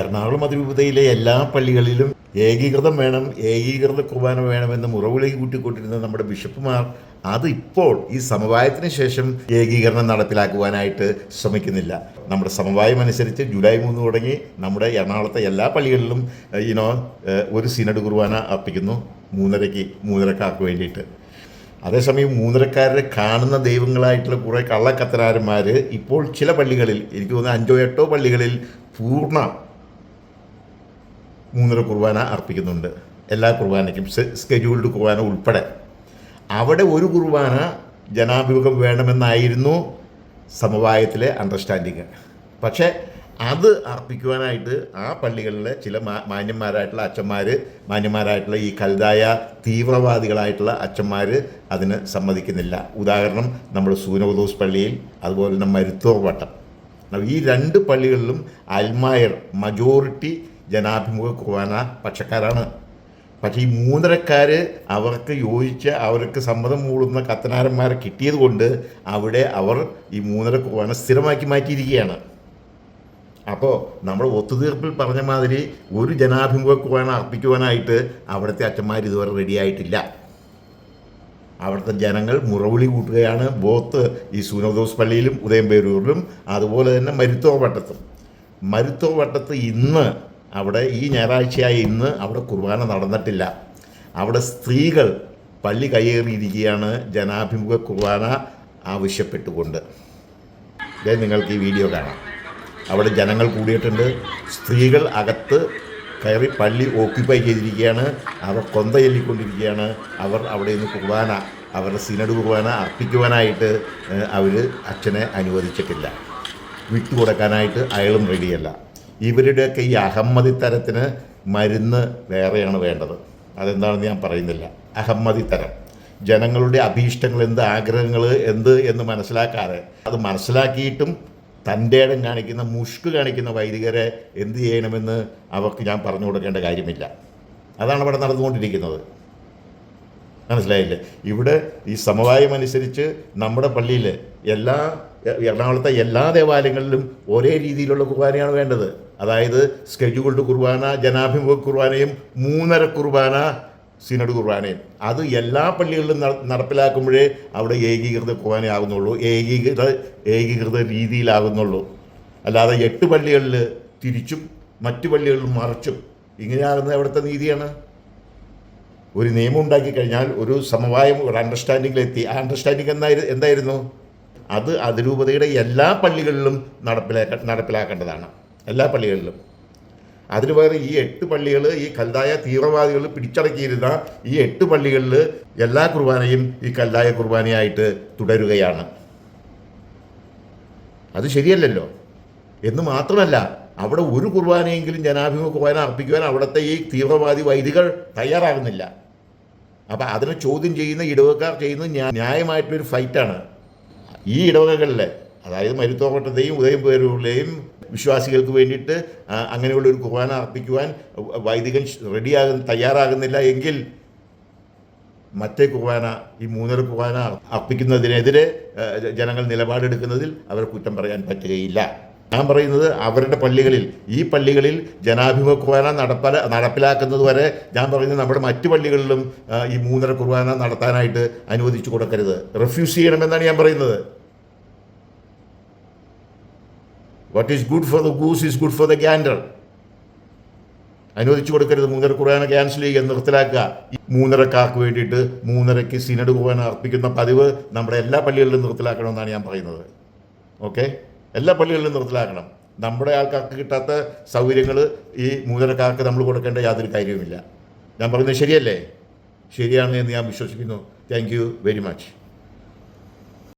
എറണാകുളം അതിരൂപതയിലെ എല്ലാ പള്ളികളിലും ഏകീകൃതം വേണം ഏകീകൃത കുർബാന വേണമെന്ന് മുറവിളി കൂട്ടിക്കൊണ്ടിരുന്ന നമ്മുടെ ബിഷപ്പുമാർ അത് ഇപ്പോൾ ഈ സമവായത്തിന് ശേഷം ഏകീകരണം നടപ്പിലാക്കുവാനായിട്ട് ശ്രമിക്കുന്നില്ല. നമ്മുടെ സമവായം അനുസരിച്ച് ജൂലൈ മൂന്ന് തുടങ്ങി നമ്മുടെ എറണാകുളത്തെ എല്ലാ പള്ളികളിലും ഇനോ ഒരു സിനഡ് കുർബാന അർപ്പിക്കുന്നു മൂന്നരയ്ക്ക് മൂന്നരക്കാർക്ക് വേണ്ടിയിട്ട്. അതേസമയം മൂന്നരക്കാരെ കാണുന്ന ദൈവങ്ങളായിട്ടുള്ള കുറേ കള്ളക്കത്തനാരന്മാർ ഇപ്പോൾ ചില പള്ളികളിൽ എനിക്ക് തോന്നുന്നു അഞ്ചോ എട്ടോ പള്ളികളിൽ പൂർണ മൂന്നര കുർബാന അർപ്പിക്കുന്നുണ്ട്. എല്ലാ കുർബാനയ്ക്കും സ്കെഡ്യൂൾഡ് കുർബാന ഉൾപ്പെടെ. അവിടെ ഒരു കുർബാന ജനാഭിമുഖം വേണമെന്നായിരുന്നു സമവായത്തിലെ അണ്ടർസ്റ്റാൻഡിങ് പക്ഷേ അത് അർപ്പിക്കുവാനായിട്ട് ആ പള്ളികളിലെ ചില മാന്യന്മാരായിട്ടുള്ള അച്ഛന്മാർ മാന്യന്മാരായിട്ടുള്ള ഈ കൽതായ തീവ്രവാദികളായിട്ടുള്ള അച്ഛന്മാർ അതിന് സമ്മതിക്കുന്നില്ല. ഉദാഹരണം നമ്മുടെ സൂനവദോസ് പള്ളിയിൽ അതുപോലെ തന്നെ മരുത്തോർ വട്ടം. ഈ രണ്ട് പള്ളികളിലും അൽമായർ മജോറിറ്റി ജനാഭിമുഖ കുർബാന പക്ഷക്കാരാണ് പക്ഷേ ഈ മൂന്നരക്കാർ അവർക്ക് യോജിച്ച അവർക്ക് സമ്മതം മൂളുന്ന കത്തനാരന്മാരെ കിട്ടിയത് കൊണ്ട് അവിടെ അവർ ഈ മൂന്നര കുർബാന സ്ഥിരമാക്കി മാറ്റിയിരിക്കുകയാണ്. അപ്പോൾ നമ്മൾ ഒത്തുതീർപ്പിൽ പറഞ്ഞ മാതിരി ഒരു ജനാഭിമുഖ കുർബാന അർപ്പിക്കുവാനായിട്ട് അവിടുത്തെ അച്ഛന്മാർ ഇതുവരെ റെഡിയായിട്ടില്ല അവിടുത്തെ ജനങ്ങൾ മുറവിളി കൂട്ടുകയാണ്. ബോത്ത് ഈ സൂനോദോസ് പള്ളിയിലും ഉദയംപേരൂരിലും അതുപോലെ തന്നെ മരുത്തോ വട്ടത്തും മരുത്തോ വട്ടത്ത് ഇന്ന് അവിടെ ഈ ഞായറാഴ്ചയായ ഇന്ന് അവിടെ കുർബാന നടന്നിട്ടില്ല. അവിടെ സ്ത്രീകൾ പള്ളി കയ്യേറിയിരിക്കുകയാണ്. ജനാഭിമുഖ കുർബാന ആവശ്യപ്പെട്ടുകൊണ്ട്. നിങ്ങൾക്ക് ഈ വീഡിയോ കാണാം. അവിടെ ജനങ്ങൾ കൂടിയിട്ടുണ്ട്. സ്ത്രീകൾ അകത്ത് കയറി പള്ളി ഓക്യുപ്പൈ ചെയ്തിരിക്കുകയാണ്. അവർ കൊന്ത ചൊല്ലിക്കൊണ്ടിരിക്കുകയാണ്. അവർ അവിടെ നിന്ന് കുർബാന അവരുടെ സിനഡ് കുർബാന അർപ്പിക്കുവാനായിട്ട് അവർ അച്ഛനെ അനുവദിച്ചിട്ടില്ല. വിട്ടുകൊടുക്കാനായിട്ട് അയാളും റെഡിയല്ല ഇവരുടെയൊക്കെ ഈ അഹമ്മദിത്തരത്തിന് മരുന്ന് വേറെയാണ് വേണ്ടത്. അതെന്താണെന്ന് ഞാൻ പറയുന്നില്ല. അഹമ്മദിത്തരം. ജനങ്ങളുടെ അഭീഷ്ടങ്ങൾ എന്ത് ആഗ്രഹങ്ങൾ എന്ത് എന്ന് മനസ്സിലാക്കാതെ അത് മനസ്സിലാക്കിയിട്ടും തന്റെ ഇടം കാണിക്കുന്ന മുഷ്ക് കാണിക്കുന്ന വൈദികരെ എന്ത് ചെയ്യണമെന്ന് അവർക്ക് ഞാൻ പറഞ്ഞു കൊടുക്കേണ്ട കാര്യമില്ല. അതാണ് ഇവിടെ നടന്നുകൊണ്ടിരിക്കുന്നത്. മനസ്സിലായില്ലേ? ഇവിടെ ഈ സമവായം അനുസരിച്ച് നമ്മുടെ പള്ളിയിൽ എല്ലാ എറണാകുളത്തെ എല്ലാ ദേവാലയങ്ങളിലും ഒരേ രീതിയിലുള്ള കുർബാനയാണ് വേണ്ടത്. അതായത് സ്കെഡ്യൂൾഡ് കുർബാന ജനാഭിമുഖ കുർബാനയും മൂന്നര കുർബാന സിനഡ് കുർബാനയും. അത് എല്ലാ പള്ളികളിലും നട- നടപ്പിലാക്കുമ്പോഴേ അവിടെ ഏകീകൃത കുർബാനയാകുന്നുള്ളൂ ഏകീകൃത ഏകീകൃത രീതിയിലാകുന്നുള്ളൂ. അല്ലാതെ എട്ട് പള്ളികളിൽ തിരിച്ചും മറ്റു പള്ളികളിൽ മറിച്ചും ഇങ്ങനെയാകുന്നത് അവിടുത്തെ നീതിയാണ്. ഒരു നിയമം ഉണ്ടാക്കി കഴിഞ്ഞാൽ ഒരു സമവായം ഒരു അണ്ടർസ്റ്റാൻഡിങ്ങിലെത്തി ആ അണ്ടർസ്റ്റാൻഡിങ് എന്തായിരുന്നു എന്തായിരുന്നു? അത് അതിരൂപതയുടെ എല്ലാ പള്ളികളിലും നടപ്പിലാക്ക നടപ്പിലാക്കേണ്ടതാണ്. എല്ലാ പള്ളികളിലും. അതിന് പകരം ഈ എട്ട് പള്ളികൾ ഈ കല്ലായ തീവ്രവാദികൾ പിടിച്ചടക്കിയിരുന്ന ഈ എട്ട് പള്ളികളിൽ എല്ലാ കുർബാനയും ഈ കല്ലായ കുർബാനയായിട്ട് തുടരുകയാണ്. അത് ശരിയല്ലല്ലോ. എന്ന് മാത്രമല്ല അവിടെ ഒരു കുർബാനയെങ്കിലും ജനാഭിമുഖ കുർബാന അർപ്പിക്കുവാൻ അവിടുത്തെ ഈ തീവ്രവാദി വൈദികൾ തയ്യാറാകുന്നില്ല. അപ്പം അതിനെ ചോദ്യം ചെയ്യുന്ന ഇടവക്കാർ ചെയ്യുന്നത് ന്യായമായിട്ടുള്ളൊരു ഫൈറ്റാണ്. ഈ ഇടവകകളിൽ അതായത് മരുത്തോട്ടത്തെയും ഉദയം പേരൂരിലെയും വിശ്വാസികൾക്ക് വേണ്ടിയിട്ട് അങ്ങനെയുള്ള ഒരു കുർബാന അർപ്പിക്കുവാൻ വൈദികൻ റെഡിയാകുന്ന തയ്യാറാകുന്നില്ല എങ്കിൽ മറ്റേ കുർബാന ഈ മൂന്നര കുർബാന അർപ്പിക്കുന്നതിനെതിരെ ജനങ്ങൾ നിലപാടെടുക്കുന്നതിൽ അവർ കുറ്റം പറയാൻ പറ്റുകയില്ല. ഞാൻ പറയുന്നത് അവരുടെ പള്ളികളിൽ ഈ പള്ളികളിൽ ജനാഭിമുഖ കുർബാന നടപ്പല നടപ്പിലാക്കുന്നത് വരെ ഞാൻ പറയുന്നത് നമ്മുടെ മറ്റു പള്ളികളിലും ഈ മൂന്നര കുർബാന നടത്താനായിട്ട് അനുവദിച്ചു കൊടുക്കരുത്. റെഫ്യൂസ് ചെയ്യണമെന്നാണ് ഞാൻ പറയുന്നത്. What is good for the goose is good for the gander അനുവദിച്ചു കൊടുക്കരുത്. മൂന്നര കുർബാന ക്യാൻസൽ ചെയ്യുക നിർത്തലാക്കുക. മൂന്നരക്കാർക്ക് വേണ്ടിയിട്ട് മൂന്നരയ്ക്ക് സിനഡ് കുർബാന അർപ്പിക്കുന്ന പതിവ് നമ്മുടെ എല്ലാ പള്ളികളിലും നിർത്തലാക്കണമെന്നാണ് ഞാൻ പറയുന്നത്. ഓക്കെ എല്ലാ പള്ളികളിലും നിർത്തലാക്കണം നമ്മുടെ ആൾക്കാർക്ക് കിട്ടാത്ത സൗകര്യങ്ങൾ ഈ മൂന്നരക്കാർക്ക് നമ്മൾ കൊടുക്കേണ്ട യാതൊരു കാര്യവുമില്ല. ഞാൻ പറയുന്നത് ശരിയല്ലേ? ശരിയാണ് എന്ന് ഞാൻ വിശ്വസിക്കുന്നു. Thank very much